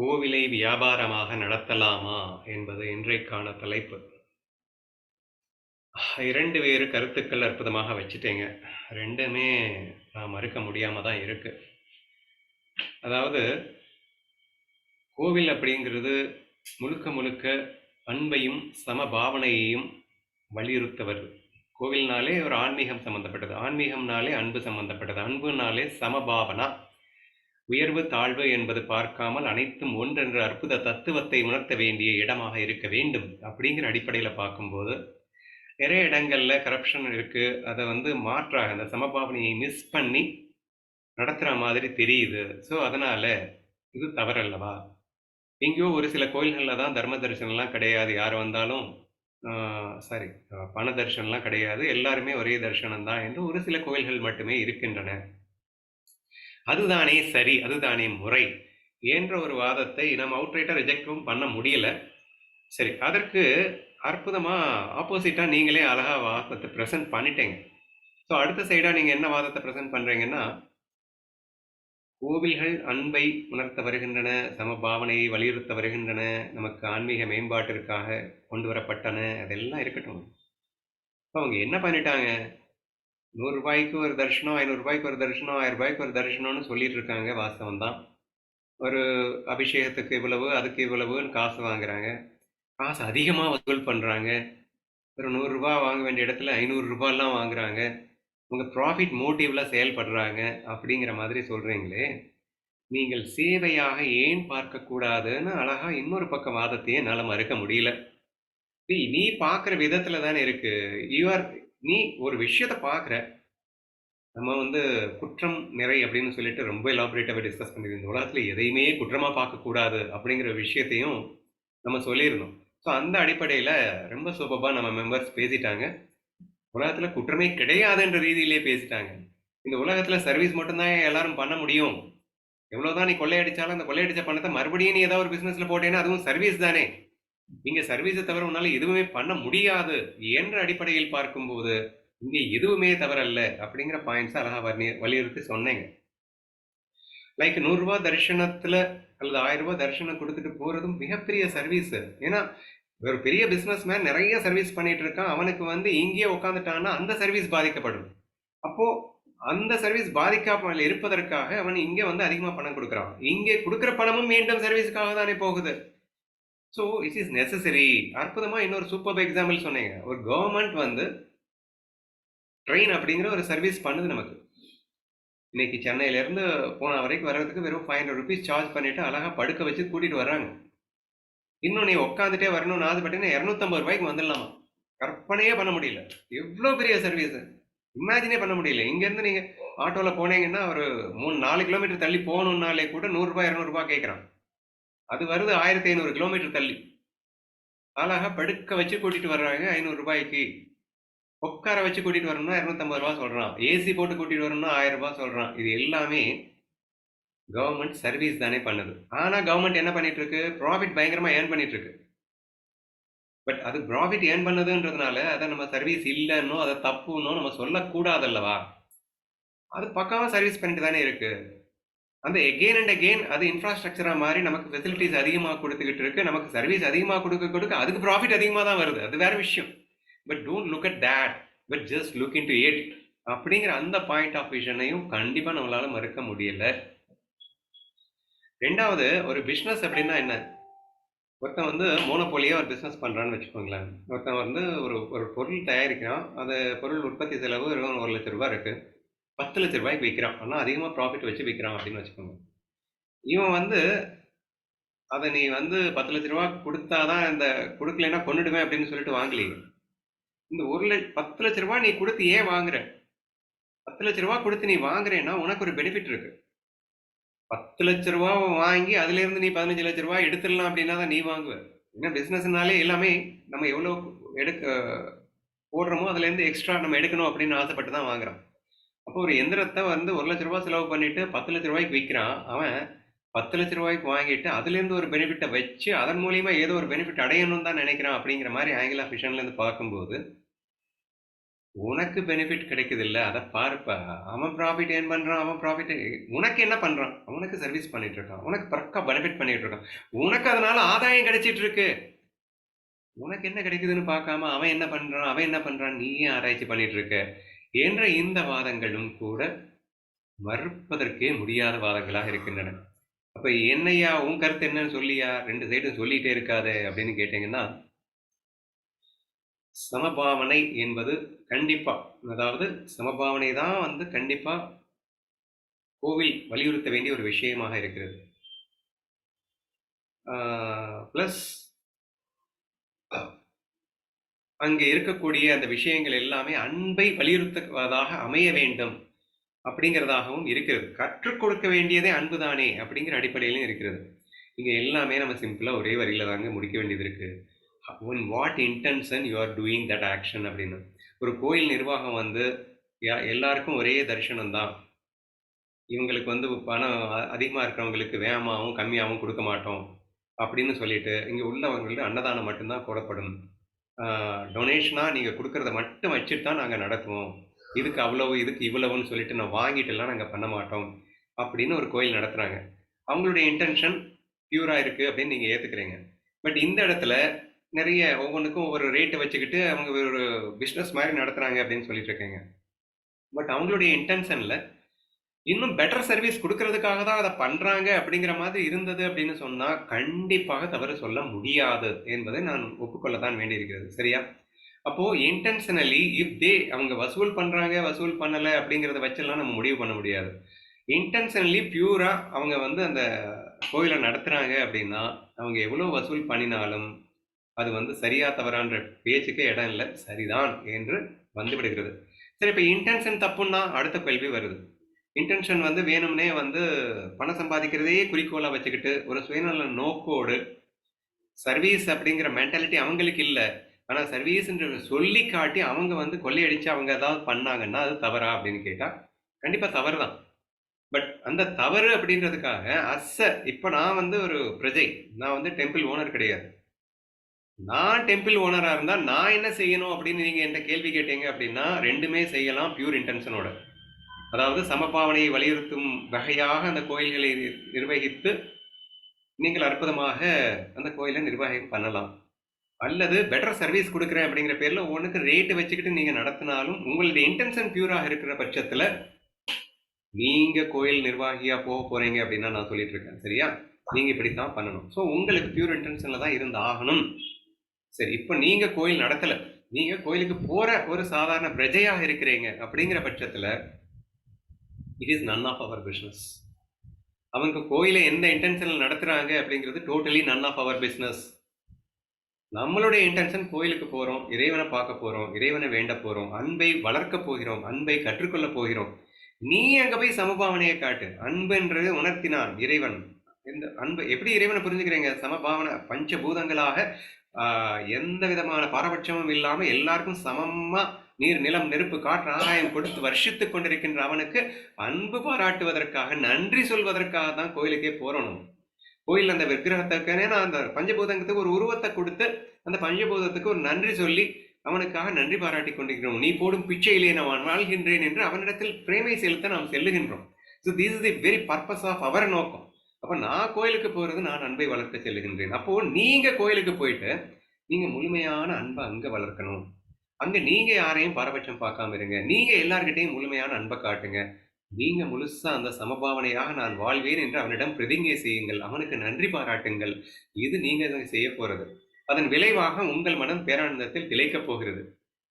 கோவிலை வியாபாரமாக நடத்தலாமா என்பது இன்றைக்கான தலைப்பு. இரண்டு வேறு கருத்துக்கள் அற்புதமாக வச்சுட்டேங்க ரெண்டுமே நான் மறுக்க முடியாமல் தான் இருக்கு. அதாவது கோவில் அப்படிங்கிறது முழுக்க முழுக்க அன்பையும், சமபாவனையையும் வலியுறுத்த வருது. கோவில்னாலே ஒரு ஆன்மீகம் சம்மந்தப்பட்டது. ஆன்மீகம்னாலே அன்பு சம்மந்தப்பட்டது. அன்புனாலே சமபாவனா. உயர்வு, தாழ்வு என்பது பார்க்காமல் அனைத்தும் ஒன்றென்ற அற்புத தத்துவத்தை உணர்த்த வேண்டிய இடமாக இருக்க வேண்டும். அப்படிங்கிற அடிப்படையில் பார்க்கும்போது, நிறைய இடங்களில் கரப்ஷன் இருக்குது அதை வந்து மாற்றாக அந்த சமபாவனையை மிஸ் பண்ணி நடத்துகிற மாதிரி தெரியுது. ஸோ, அதனால் இது தவறல்லவா? எங்கேயோ ஒரு சில கோயில்களில் தான் தர்ம தரிசனம்லாம் கிடையாது. யார் வந்தாலும் சாரி பண தரிசனம்லாம் கிடையாது. எல்லாருமே ஒரே தரிசனம் தான் என்று ஒரு சில கோயில்கள் மட்டுமே இருக்கின்றன. அதுதானே சரி, அதுதானே முறை என்ற ஒரு வாதத்தை நம்ம அவுட்ரைட்டாக ரிஜெக்டும் பண்ண முடியல. சரி, அதற்கு அற்புதமாக ஆப்போசிட்டாக நீங்களே அழகாக வாதத்தை ப்ரெசென்ட் பண்ணிட்டேங்க ஸோ, அடுத்த சைடாக நீங்கள் என்ன வாதத்தை ப்ரெசென்ட் பண்ணுறீங்கன்னா கோவில்கள் அன்பை உணர்த்த வருகின்றன, சமபாவனையை வலியுறுத்த வருகின்றன, நமக்கு ஆன்மீக மேம்பாட்டிற்காக கொண்டு வரப்பட்டன. அதெல்லாம் இருக்கட்டும். இப்போ அவங்க என்ன பண்ணிட்டாங்க? நூறுரூபாய்க்கு ஒரு தரிசனம், ஐநூறுரூபாய்க்கு ஒரு தரிசனம், ஆயிரம் ரூபாய்க்கு ஒரு தரிசனம்னு சொல்லிட்டு இருக்காங்க. வாஸ்தவம் தான். ஒரு அபிஷேகத்துக்கு இவ்வளவு, அதுக்கு இவ்வளவுன்னு காசு வாங்குறாங்க. காசு அதிகமாக வசூல் பண்ணுறாங்க ஒரு நூறுரூபா வாங்க வேண்டிய இடத்துல ஐநூறுரூபாலாம் வாங்குறாங்க. உங்கள் ப்ராஃபிட் மோட்டிவில் செயல்படுறாங்க அப்படிங்கிற மாதிரி சொல்கிறீங்களே நீங்கள் சேவையாக ஏன் பார்க்கக்கூடாதுன்னு அழகாக இன்னொரு பக்கம் வாதத்தையே என்னால் மறுக்க முடியல. நீ பார்க்குற விதத்தில் தானே இருக்குது யூஆர் நீ ஒரு விஷயத்த பார்க்குற. நம்ம வந்து குற்றம், நிறை அப்படின்னு சொல்லிட்டு ரொம்ப எலாபரேட்டாவே டிஸ்கஸ் பண்ணிருந்தோம். இந்த எதையுமே குற்றமாக பார்க்கக்கூடாது அப்படிங்கிற விஷயத்தையும் நம்ம சொல்லியிருந்தோம். ஸோ, அந்த அடிப்படையில் ரொம்ப சூப்பராக நம்ம மெம்பர்ஸ் பேசிட்டாங்க. உலகத்தில் குற்றமே கிடையாதுன்ற ரீதியிலே பேசிட்டாங்க. இந்த உலகத்தில் சர்வீஸ் மட்டும்தான் எல்லாரும் பண்ண முடியும். எவ்வளோதான் நீ கொள்ளையடிச்சாலும் அந்த கொள்ளையடிச்ச பணத்தை மறுபடியும் நீ ஏதாவது ஒரு பிஸ்னஸில் போட்டேன்னா அதுவும் சர்வீஸ் தானே. இங்க சர்வீஸை தவிர உன்னால எதுவுமே பண்ண முடியாது என்ற அடிப்படையில் பார்க்கும்போது, இங்க எதுவுமே தவறல்ல அப்படிங்கிற பாயிண்ட்ஸ அழகா வர்ணி வலியுறுத்தி சொன்னீங்க. லைக் ரூ. 100 தரிசனத்துல அல்லது ஆயிரம் ரூபாய் தரிசனம் கொடுத்துட்டு போறதும் மிகப்பெரிய சர்வீஸ். ஏன்னா, ஒரு பெரிய பிஸ்னஸ் மேன் நிறைய சர்வீஸ் பண்ணிட்டு இருக்கான். அவனுக்கு வந்து இங்கேயே உட்காந்துட்டான்னா அந்த சர்வீஸ் பாதிக்கப்படும். அப்போ அந்த சர்வீஸ் பாதிக்காமல் இருப்பதற்காக அவன் இங்கே வந்து அதிகமாக பணம் கொடுக்குறான் இங்கே கொடுக்குற பணமும் மீண்டும் சர்வீஸுக்காக தானே போகுது. So, it is necessary. அற்புதமாக இன்னொரு சூப்பர் எக்ஸாம்பிள் சொன்னீங்க. ஒரு கவர்மெண்ட் வந்து ட்ரெயின் அப்படிங்கிற ஒரு சர்வீஸ் பண்ணுது நமக்கு. இன்னைக்கு சென்னையிலேருந்து போன வரைக்கும் வர்றதுக்கு வெறும் ஃபைவ் ஹண்ட்ரட் ருபீஸ் சார்ஜ் பண்ணிவிட்டு அழகாக படுக்க வச்சு கூட்டிகிட்டு வர்றாங்க. இன்னும் நீ உட்காந்துட்டே வரணும்னு ஆசைப்பட்டீங்கன்னா இரநூத்தம்பது ரூபாய்க்கு வந்துடலாமா? கற்பனையே பண்ண முடியல. எவ்வளோ பெரிய சர்வீஸ். இமேஜினே பண்ண முடியல. இங்கேருந்து நீங்கள் ஆட்டோவில் போனீங்கன்னா ஒரு 3, 4 கிலோமீட்டர் தள்ளி போகணுன்னாலே கூட நூறுரூபா இரநூறுபா கேட்குறான். அது வருது 1500 கிலோமீட்டர் தள்ளி. ஆளாக படுக்க வச்சு கூட்டிட்டு வர்றாங்க ஐநூறு ரூபாய்க்கு உட்கார வச்சு கூட்டிட்டு வரணும்னா இரநூத்தம்பது ரூபா சொல்றான். ஏசி போட்டு கூட்டிட்டு வரணும்னா ஆயிரம் ரூபாய் சொல்றான். இது எல்லாமே கவர்மெண்ட் சர்வீஸ் தானே பண்ணுது. ஆனா கவர்மெண்ட் என்ன பண்ணிட்டு இருக்கு? ப்ராஃபிட் பயங்கரமா ஏர்ன் பண்ணிட்டு இருக்கு. பட் அது ப்ராஃபிட் ஏர்ன் பண்ணுதுன்றதுனால அதை நம்ம சர்வீஸ் இல்லைன்னோ அதை தப்புன்னோ நம்ம சொல்லக்கூடாது அல்லவா? அது பக்காவாக சர்வீஸ் பண்ணிட்டு தானே இருக்குது அந்த எகெயின் அண்ட் அகெயின் அது இன்ஃப்ராஸ்ட்ரக்சரா மாதிரி நமக்கு ஃபெசிலிட்டிஸ் அதிகமாக கொடுத்துக்கிட்டு இருக்கு. நமக்கு சர்வீஸ் அதிகமாக கொடுக்க கொடுக்க அதுக்கு ப்ராஃபிட் அதிகமாக தான் வருது. அது வேற விஷயம். But don't look at that but just look into it. அப்படிங்கிற அந்த பாயிண்ட் ஆஃப் விஷனையும் கண்டிப்பாக நம்மளால மறுக்க முடியல. ரெண்டாவது ஒரு பிஸ்னஸ் அப்படின்னா என்ன? ஒருத்தன் வந்து மோனோபோலியா ஒரு பிஸ்னஸ் பண்ணுறான்னு வச்சுக்கோங்களேன். ஒருத்தன் வந்து ஒரு ஒரு பொருள் தயாரிக்கிறான். அந்த பொருள் உற்பத்தி செலவு ஒரு லட்ச ரூபா இருக்குது பத்து லட்ச ரூபாய்க்கு விற்கிறான் ஆனால் அதிகமாக ப்ராஃபிட் வச்சு விற்கிறான் அப்படின்னு வச்சுக்கோங்க. இவன் வந்து அதை நீ வந்து ரூ. 10,00,000 குடுத்தா தான் இந்த கொடுக்கலன்னா கொண்டுடுவேன் அப்படின்னு சொல்லிட்டு வாங்கலையே. இந்த ஒரு லட்ச பத்து லட்ச ரூபா நீ கொடுத்து ஏன் வாங்குற? பத்து லட்ச ரூபா கொடுத்து நீ வாங்குறேன்னா உனக்கு ஒரு பெனிஃபிட் இருக்கு. ரூ. 10,00,000 வாங்கி அதுலேருந்து நீ பதினஞ்சு லட்ச ரூபா எடுத்துடலாம் அப்படின்னா தான் நீ வாங்குவ. ஏன்னா பிஸ்னஸ்னாலே எல்லாமே நம்ம எவ்வளோ எடுக்க போடுறோமோ அதுலேருந்து எக்ஸ்ட்ரா நம்ம எடுக்கணும் அப்படின்னு ஆசைப்பட்டு தான் வாங்குறோம் அப்போ ஒரு எந்திரத்தை வந்து ஒரு லட்ச ரூபாய் செலவு பண்ணிட்டு பத்து லட்ச ரூபாய்க்கு விற்கிறான் அவன் பத்து லட்ச ரூபாய்க்கு வாங்கிட்டு அதுலேருந்து ஒரு பெனிஃபிட்டை வச்சு அதன் மூலியமா ஏதோ ஒரு பெனிஃபிட் அடையணும்னு தான் நினைக்கிறான் அப்படிங்கிற மாதிரி ஆங்கிள் ஆஃப் பார்க்கும்போது, உனக்கு பெனிஃபிட் கிடைக்குது இல்லை அதை பாருப்பா. அவன் ப்ராஃபிட் ஏன் பண்ணுறான் அவன் ப்ராஃபிட் உனக்கு என்ன பண்ணுறான் அவனுக்கு சர்வீஸ் பண்ணிட்டு இருக்கான். உனக்கு பக்கா பெனிஃபிட் பண்ணிட்டு இருக்கான். உனக்கு அதனால ஆதாயம் கிடைச்சிட்டு இருக்கு. உனக்கு என்ன கிடைக்குதுன்னு பார்க்காம அவன் என்ன பண்ணுறான் அவன் என்ன பண்ணுறான் நீயே ஆராய்ச்சி பண்ணிட்டு இருக்க. என்ற இந்த வாதங்களும் கூட மறுப்பதற்கே முடியாத வாதங்களாக இருக்கின்றன. அப்ப என்னையா உன் கருத்து என்னன்னு சொல்லியா? ரெண்டு சைடும் சொல்லிட்டே இருக்காதே அப்படின்னு கேட்டீங்கன்னா சமபாவனை என்பது கண்டிப்பா அதாவது சமபாவனை தான் வந்து கண்டிப்பா கோவில் வலியுறுத்த வேண்டிய ஒரு விஷயமாக இருக்கிறது. ப்ளஸ் அங்கே இருக்கக்கூடிய அந்த விஷயங்கள் எல்லாமே அன்பை வலியுறுத்துவதாக அமைய வேண்டும் அப்படிங்கிறதாகவும் இருக்கிறது. கற்றுக் கொடுக்க வேண்டியதே அன்புதானே அப்படிங்கிற அடிப்படையிலும் இருக்கிறது. இங்கே எல்லாமே நம்ம சிம்பிளாக ஒரே வரியில் தாங்க முடிக்க வேண்டியது இருக்குது on what intention you are doing that action அப்படின்னு. ஒரு கோயில் நிர்வாகம் வந்து யா- எல்லாருக்கும் ஒரே தரிசனம் தான். இவங்களுக்கு வந்து பணம் அதிகமாக இருக்கிறவங்களுக்கு வேகமாகவும் கம்மியாகவும் கொடுக்க மாட்டோம் அப்படின்னு சொல்லிட்டு இங்கே உள்ளவங்களுக்கு அன்னதானம் மட்டும்தான் போடப்படும். டொனேஷனாக நீங்கள் கொடுக்குறத மட்டும் வச்சுட்டு தான் நாங்கள் நடத்துவோம். இதுக்கு அவ்வளவு இதுக்கு இவ்வளவுன்னு சொல்லிட்டு நான் வாங்கிட்டுலாம் நாங்கள் பண்ண மாட்டோம் அப்படின்னு ஒரு கோயில் நடத்துகிறாங்க அவங்களுடைய இன்டென்ஷன் பியூராக இருக்குது அப்படின்னு நீங்கள் ஏற்றுக்கிறீங்க பட் இந்த இடத்துல நிறைய ஒவ்வொன்றுக்கும் ஒவ்வொரு ரேட்டை வச்சுக்கிட்டு அவங்க ஒரு பிஸ்னஸ் மாதிரி நடத்துகிறாங்க அப்படின்னு சொல்லிட்டு இருக்கீங்க. பட் அவங்களுடைய இன்டென்ஷனில் இன்னும் பெட்டர் சர்வீஸ் கொடுக்கறதுக்காக தான் அதை பண்ணுறாங்க அப்படிங்கிற மாதிரி இருந்தது அப்படின்னு சொன்னால் கண்டிப்பாக தவறு சொல்ல முடியாது என்பதை நான் ஒப்புக்கொள்ள தான் வேண்டியிருக்கிறது. சரியா? அப்போது இன்டென்ஷனலி இஃப் தே அவங்க வசூல் பண்ணுறாங்க வசூல் பண்ணலை அப்படிங்கிறத வச்செல்லாம் நம்ம முடிவு பண்ண முடியாது. இன்டென்ஷனலி பியூராக அவங்க வந்து அந்த கோயிலை நடத்துகிறாங்க அப்படின்னா அவங்க எவ்வளோ வசூல் பண்ணினாலும் அது வந்து சரியா தவறான்ற பேச்சுக்கே இடம் இல்லை சரிதான் என்று வந்துவிடுகிறது. சரி இப்போ இன்டென்ஷன் தப்புன்னா அடுத்த கேள்வி வருது. இன்டென்ஷன் வந்து வேணும்னே வந்து பணம் சம்பாதிக்கிறதையே குறிக்கோளாக வச்சுக்கிட்டு ஒரு சுயநல நோக்கோடு சர்வீஸ் அப்படிங்கிற மென்டாலிட்டி அவங்களுக்கு இல்லை. ஆனால் சர்வீஸ்ன்ற சொல்லி காட்டி அவங்க வந்து கொள்ளையடிச்சு அவங்க ஏதாவது பண்ணாங்கன்னா அது தவறா அப்படின்னு கேட்டால் கண்டிப்பாக தவறு தான் பட் அந்த தவறு அப்படின்றதுக்காக அஸ்ஸ இப்போ நான் வந்து ஒரு பிரஜை. நான் வந்து டெம்பிள் ஓனர் கிடையாது. நான் டெம்பிள் ஓனராக இருந்தால் நான் என்ன செய்யணும் அப்படின்னு நீங்கள் என்கிட்ட கேள்வி கேட்டீங்க அப்படின்னா ரெண்டுமே செய்யலாம் பியூர் இன்டென்ஷனோட அதாவது சமபாவனையை வலியுறுத்தும் வகையாக அந்த கோயில்களை நிர்- நிர்வகித்து நீங்கள் அற்புதமாக அந்த கோயிலை நிர்வாகம் பண்ணலாம். அல்லது பெட்டர் சர்வீஸ் கொடுக்குறேன் அப்படிங்கிற பேரில் ஒவ்வொன்றுக்கு ரேட்டு வச்சுக்கிட்டு நீங்கள் நடத்தினாலும் உங்களுடைய இன்டென்ஷன் பியூராக இருக்கிற பட்சத்தில் நீங்கள் கோயில் நிர்வாகியாக போக போகிறீங்க அப்படின்னா நான் சொல்லிட்டு இருக்கேன். சரியா? நீங்கள் இப்படி தான் பண்ணணும். ஸோ உங்களுக்கு பியூர் இன்டென்ஷனில் தான் இருந்து ஆகணும். சரி இப்போ நீங்கள் கோயில் நடத்தலை. நீங்கள் கோயிலுக்கு போகிற ஒரு சாதாரண பிரஜையாக இருக்கிறீங்க அப்படிங்கிற பட்சத்தில் it is none of our business அவங்க கோயிலை எந்த இன்டென்ஷனில் நடத்துகிறாங்க அப்படிங்கிறது totally none of our business நம்மளுடைய இன்டென்ஷன் கோயிலுக்கு போகிறோம் இறைவனை பார்க்க போகிறோம் இறைவனை வேண்ட போகிறோம் அன்பை வளர்க்க போகிறோம் அன்பை கற்றுக்கொள்ள போகிறோம். நீ அங்கே போய் சமபாவனையை காட்டு. அன்புன்றது உணர்த்தினான் இறைவன். இந்த அன்பு எப்படி இறைவனை புரிஞ்சுக்கிறீங்க? சமபாவனை பஞ்சபூதங்களாக எந்த விதமான பாரபட்சமும் இல்லாமல் எல்லாருக்கும் சமமா நீர் நிலம் நெருப்பு காற்று ஆகாயம் கொடுத்து வருஷித்து கொண்டிருக்கின்ற அவனுக்கு அன்பு பாராட்டுவதற்காக நன்றி சொல்வதற்காக தான் கோயிலுக்கே போறணும் கோயில் அந்த விக்கிரகத்திற்கு நான் அந்த பஞ்சபூதங்களுக்கு ஒரு உருவத்தை கொடுத்து அந்த பஞ்சபூதத்துக்கு ஒரு நன்றி சொல்லி அவனுக்காக நன்றி பாராட்டி கொண்டிருக்கிறோம். நீ போடும் பிச்சையிலே நான் வாழ்கின்றேன் என்று அவனிடத்தில் பிரேமை செலுத்த நாம் செல்லுகின்றோம். So this is the very purpose of our நோக்கம். அப்ப நான் கோயிலுக்கு போறது நான் அன்பை வளர்க்க செல்லுகின்றேன். அப்போ நீங்க கோயிலுக்கு போயிட்டு நீங்க முழுமையான அன்பை அங்க வளர்க்கணும். அங்க நீங்க யாரையும் பாரபட்சம் பார்க்காம இருங்க. நீங்க எல்லார்கிட்டையும் முழுமையான அன்பை காட்டுங்க. நீங்க முழுசா அந்த சமபாவனையாக நான் வாழ்வேன் என்று அவனிடம் பிரதிங்கை செய்யுங்கள். அவனுக்கு நன்றி பாராட்டுங்கள். இது நீங்க செய்ய போறது. அதன் விளைவாக உங்கள் மனம் பேரானந்தத்தில் திளைக்கப் போகிறது.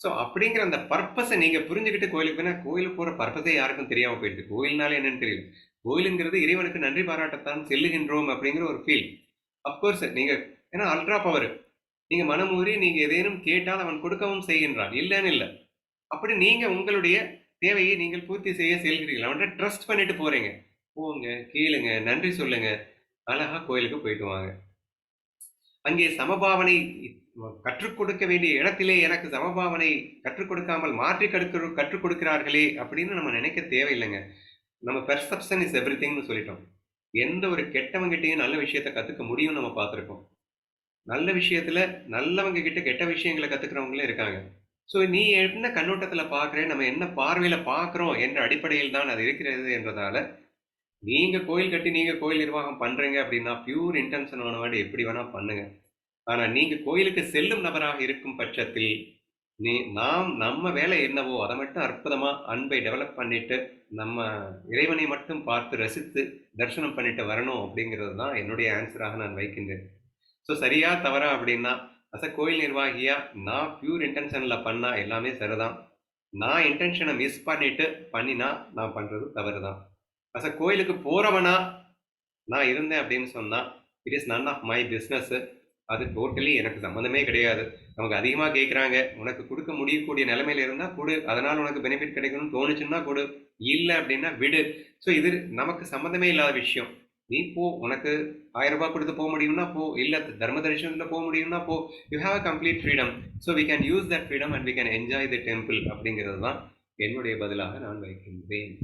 ஸோ அப்படிங்கிற அந்த பர்பஸை நீங்கள் புரிஞ்சுக்கிட்டு கோயிலுக்கு போனால் கோயிலுக்கு போகிற பர்பஸே யாருக்கும் தெரியாமல் போயிடுது. கோயில்னாலே என்னன்னு தெரியல. கோயிலுங்கிறது இறைவனுக்கு நன்றி பாராட்டத்தான் செல்லுகின்றோம் அப்படிங்கிற ஒரு ஃபீல் அப்கோர்ஸ் நீங்க ஏன்னா அல்ட்ரா பவர் நீங்க மனமூறி நீங்க ஏதேனும் கேட்டால் அவன் கொடுக்கவும் செய்கின்றான். இல்லைன்னு இல்லை. அப்படி நீங்க உங்களுடைய தேவையை நீங்கள் பூர்த்தி செய்ய செல்கிறீர்கள். அவன்கிட்ட ட்ரஸ்ட் பண்ணிட்டு போறீங்க. போங்க கேளுங்க நன்றி சொல்லுங்க. அழகா கோயிலுக்கு போயிட்டு வாங்க. அங்கே சமபாவனை கற்றுக் கொடுக்க வேண்டிய இடத்திலே எனக்கு சமபாவனை கற்றுக் கொடுக்காமல் மாற்றி கற்று கற்றுக் கொடுக்கிறார்களே அப்படின்னு நம்ம நினைக்க தேவையில்லைங்க. நம்ம பெர்செப்ஷன் இஸ் எவ்ரி திங்னு சொல்லிட்டோம். எந்த ஒரு கெட்டவங்கிட்டையும் நல்ல விஷயத்த கற்றுக்க முடியும்னு நம்ம பார்த்துருக்கோம். நல்ல விஷயத்தில் நல்லவங்க கிட்ட கெட்ட விஷயங்களை கத்துக்கிறவங்களும் இருக்காங்க. ஸோ நீ என்ன கண்ணோட்டத்தில் பார்க்குற நம்ம என்ன பார்வையில் பார்க்குறோம் என்ற அடிப்படையில் தான் அது இருக்கிறது என்றதால நீங்கள் கோயில் கட்டி நீங்கள் கோயில் நிர்வாகம் பண்ணுறீங்க அப்படின்னா பியூர் இன்டென்ஷனானவாடு எப்படி வேணால் பண்ணுங்க. ஆனால் நீங்கள் கோயிலுக்கு செல்லும் நபராக இருக்கும் பட்சத்தில் நீ நாம் நம்ம வேலை என்னவோ அதை மட்டும் அற்புதமா அன்பை டெவலப் பண்ணிட்டு நம்ம இறைவனை மட்டும் பார்த்து ரசித்து தரிசனம் பண்ணிட்டு வரணும் அப்படிங்கிறது தான் என்னுடைய ஆன்சராக நான் வைக்கின்றேன். ஸோ சரியா தவறா அப்படின்னா அச கோயில் நிர்வாகியா நான் பியூர் இன்டென்ஷன்ல பண்ணா எல்லாமே சரிதான். நான் இன்டென்ஷனை மிஸ் பண்ணிட்டு பண்ணினா நான் பண்றது தவறு தான் அச கோயிலுக்கு போறவனா நான் இருந்தேன் அப்படின்னு சொன்னா it is none of my business அது டோட்டலி எனக்கு சம்மந்தமே கிடையாது. நமக்கு அதிகமாக கேட்குறாங்க உனக்கு கொடுக்க முடியக்கூடிய நிலைமையில இருந்தால் கொடு. அதனால் உனக்கு பெனிஃபிட் கிடைக்கணும்னு தோணுச்சுன்னா கொடு. இல்லை அப்படின்னா விடு. ஸோ இது நமக்கு சம்மந்தமே இல்லாத விஷயம். நீ போ. உனக்கு ஆயிரம் ரூபாய் கொடுத்து போக முடியும்னா போ. இல்லை தர்ம தரிசனத்தில் போக முடியும்னா போ. You have a complete freedom so we can use that freedom and we can enjoy the temple அப்படிங்கிறது தான் என்னுடைய பதிலாக நான் வைக்கின்றேன்.